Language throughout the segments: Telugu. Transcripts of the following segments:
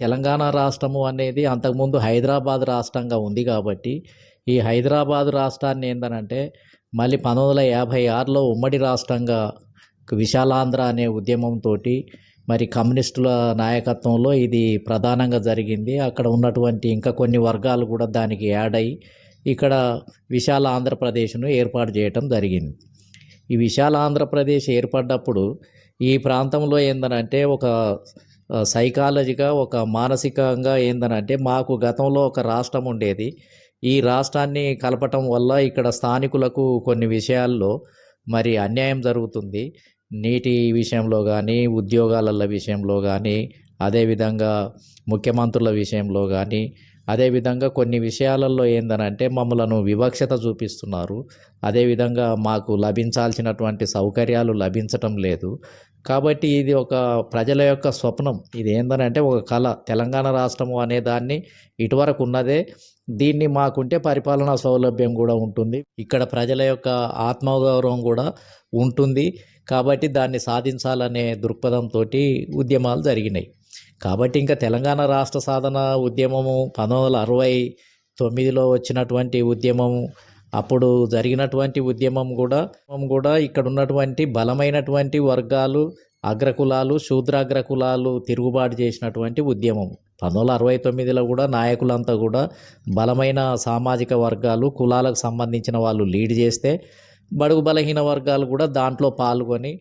తెలంగాణ రాష్ట్రము అనేది అంతకుముందు హైదరాబాద్ రాష్ట్రంగా ఉంది కాబట్టి ఈ హైదరాబాద్ రాష్ట్రాన్ని ఏందనంటే మళ్ళీ పంతొమ్మిది వందల యాభై ఆరులో ఉమ్మడి రాష్ట్రంగా విశాలాంధ్ర అనే ఉద్యమంతో మరి కమ్యూనిస్టుల నాయకత్వంలో ఇది ప్రధానంగా జరిగింది. అక్కడ ఉన్నటువంటి ఇంకా కొన్ని వర్గాలు కూడా దానికి యాడ్ అయ్యి ఇక్కడ విశాల ఆంధ్రప్రదేశ్ను ఏర్పాటు చేయటం జరిగింది. ఈ విశాల ఆంధ్రప్రదేశ్ ఏర్పడ్డప్పుడు ఈ ప్రాంతంలో ఏందనంటే ఒక సైకాలజీగా ఒక మానసికంగా ఏందనంటే మాకు గతంలో ఒక రాష్ట్రం ఉండేది. ఈ రాష్ట్రాన్ని కలపటం వల్ల ఇక్కడ స్థానికులకు కొన్ని విషయాల్లో మరి అన్యాయం జరుగుతుంది. నీటి విషయంలో కానీ ఉద్యోగాల విషయంలో కానీ అదేవిధంగా ముఖ్యమంత్రుల విషయంలో కానీ అదేవిధంగా కొన్ని విషయాలలో ఏందనంటే మమ్మలను వివక్షత చూపిస్తున్నారు. అదేవిధంగా మాకు లభించాల్సినటువంటి సౌకర్యాలు లభించటం లేదు. కాబట్టి ఇది ఒక ప్రజల యొక్క స్వప్నం. ఇది ఏందనంటే ఒక కళ. తెలంగాణ రాష్ట్రము అనే దాన్ని ఇటువరకు ఉన్నదే. దీన్ని మాకుంటే పరిపాలనా సౌలభ్యం కూడా ఉంటుంది. ఇక్కడ ప్రజల యొక్క ఆత్మగౌరవం కూడా ఉంటుంది. కాబట్టి దాన్ని సాధించాలనే దృక్పథంతో ఉద్యమాలు జరిగినాయి. కాబట్టి ఇంకా తెలంగాణ రాష్ట్ర సాధన ఉద్యమము పంతొమ్మిది వందల అరవై తొమ్మిదిలో వచ్చినటువంటి ఉద్యమము అప్పుడు జరిగినటువంటి ఉద్యమం కూడా కూడా ఇక్కడ ఉన్నటువంటి బలమైనటువంటి వర్గాలు అగ్రకులాలు శూద్రాగ్రకులాలు తిరుగుబాటు చేసినటువంటి ఉద్యమం. పంతొమ్మిది వందల అరవై తొమ్మిదిలో కూడా నాయకులంతా కూడా బలమైన సామాజిక వర్గాలు కులాలకు సంబంధించిన వాళ్ళు లీడ్ చేస్తే బడుగు బలహీన వర్గాలు కూడా దాంట్లో పాల్గొని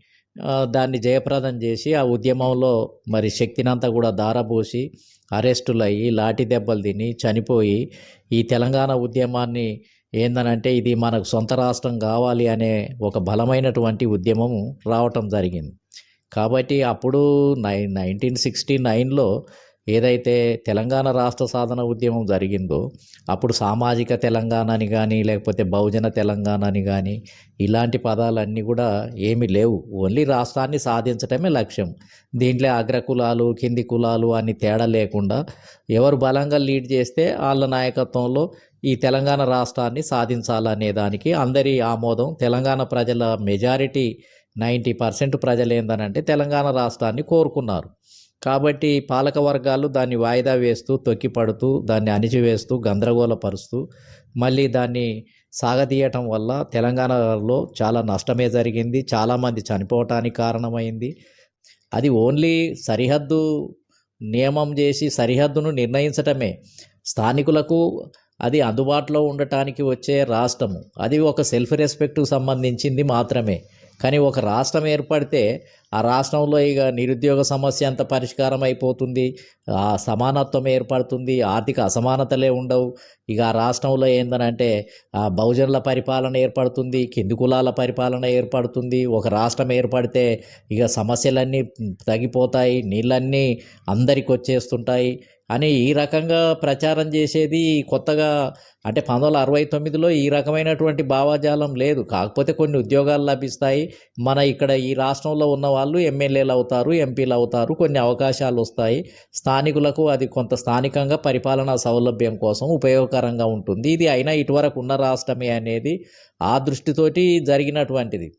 దాన్ని జయప్రదం చేసి ఆ ఉద్యమంలో మరి శక్తినంతా కూడా దారబోసి అరెస్టులు అయ్యి లాఠీ దెబ్బలు తిని చనిపోయి ఈ తెలంగాణ ఉద్యమాన్ని ఏందనంటే ఇది మనకు సొంత రాష్ట్రం కావాలి అనే ఒక బలమైనటువంటి ఉద్యమం రావటం జరిగింది. కాబట్టి అప్పుడు నై నైన్టీన్ సిక్స్టీ నైన్లో ఏదైతే తెలంగాణ రాష్ట్ర సాధన ఉద్యమం జరిగిందో అప్పుడు సామాజిక తెలంగాణ అని కానీ లేకపోతే బహుజన తెలంగాణ అని కానీ ఇలాంటి పదాలన్నీ కూడా ఏమీ లేవు. ఓన్లీ రాష్ట్రాన్ని సాధించటమే లక్ష్యం. దీంట్లో అగ్రకులాలు కింది కులాలు అని తేడా లేకుండా ఎవరు బలంగా లీడ్ చేస్తే వాళ్ళ నాయకత్వంలో ఈ తెలంగాణ రాష్ట్రాన్ని సాధించాలనే దానికి అందరి ఆమోదం తెలంగాణ ప్రజల మెజారిటీ నైంటీ పర్సెంట్ ప్రజలు ఏందనంటే తెలంగాణ రాష్ట్రాన్ని కోరుకున్నారు. కాబట్టి పాలక వర్గాలు దాన్ని వాయిదా వేస్తూ తొక్కిపడుతూ దాన్ని అణిచివేస్తూ గందరగోళపరుస్తూ మళ్ళీ దాన్ని సాగదీయటం వల్ల తెలంగాణలో చాలా నష్టమే జరిగింది. చాలామంది చనిపోవటానికి కారణమైంది. అది ఓన్లీ సరిహద్దు నియమం చేసి సరిహద్దును నిర్ణయించటమే. స్థానికులకు అది అందుబాటులో ఉండటానికి వచ్చే రాష్ట్రము. అది ఒక సెల్ఫ్ రెస్పెక్ట్కు సంబంధించింది మాత్రమే. కానీ ఒక రాష్ట్రం ఏర్పడితే ఆ రాష్ట్రంలో ఇక నిరుద్యోగ సమస్య అంత పరిష్కారం అయిపోతుంది ఆ సమానత్వం ఏర్పడుతుంది. ఆర్థిక అసమానతలే ఉండవు. ఇక ఆ రాష్ట్రంలో ఏందనంటే ఆ బహుజనుల పరిపాలన ఏర్పడుతుంది. కింది కులాల పరిపాలన ఏర్పడుతుంది. ఒక రాష్ట్రం ఏర్పడితే ఇక సమస్యలన్నీ తగ్గిపోతాయి. నీళ్ళన్నీ అందరికి వచ్చేస్తుంటాయి అని ఈ రకంగా ప్రచారం చేసేది కొత్తగా అంటే పంతొమ్మిది వందల అరవై తొమ్మిదిలో ఈ రకమైనటువంటి భావజాలం లేదు. కాకపోతే కొన్ని ఉద్యోగాలు లభిస్తాయి. మన ఇక్కడ ఈ రాష్ట్రంలో ఉన్న వాళ్ళు ఎమ్మెల్యేలు అవుతారు ఎంపీలు అవుతారు. కొన్ని అవకాశాలు వస్తాయి. స్థానికులకు అది కొంత స్థానికంగా పరిపాలనా సౌలభ్యం కోసం ఉపయోగకరంగా ఉంటుంది. ఇది అయినా ఇటువరకు ఉన్న రాష్ట్రమే అనేది ఆ దృష్టితోటి జరిగినటువంటిది.